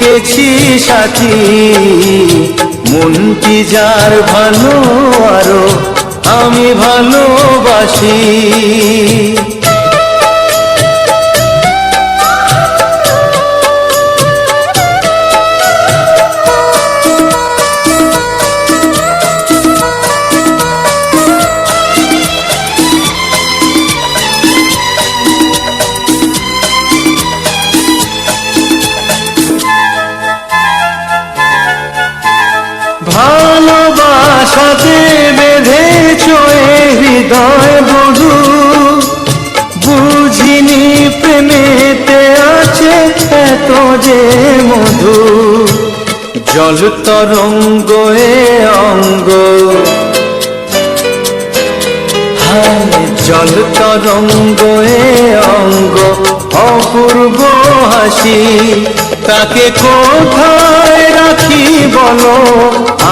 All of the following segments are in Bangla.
গেছি সাথী। মনটি যার ভালো আরও আমি ভালোবাসি। যে মধু, জল তরঙ্গ এ অঙ্গ জল তরঙ্গ এ অঙ্গ, অপূর্ব হাসি, তাকে কোথায় রাখি বলো?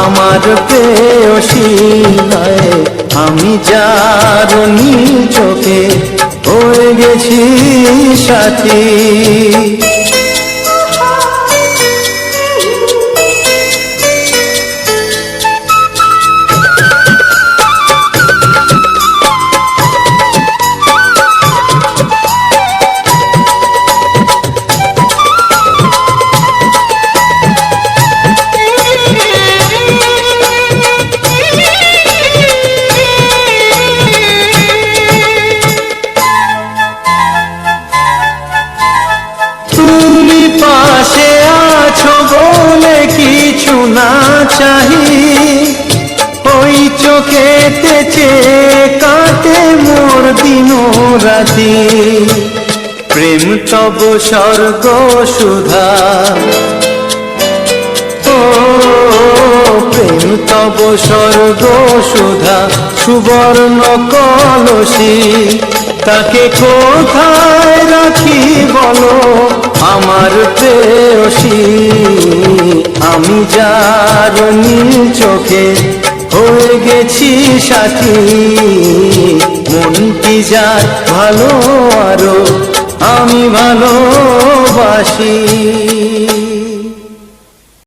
আমার প্রেয়সী নয়, আমি যার চোখে হয়ে গেছি সাথী। রাতি প্রেম তব স্বর্গ সুধা। ও, প্রেম তব স্বর্গ সুধা। সুবর্ণ কলসী তাকে কোথায় রাখি বলো আমার প্রেয়সী? আমি যার নীল চোখে হয়ে গেছি সাথী। মনটি যার ভালো আরও? আমি ভালোবাসি।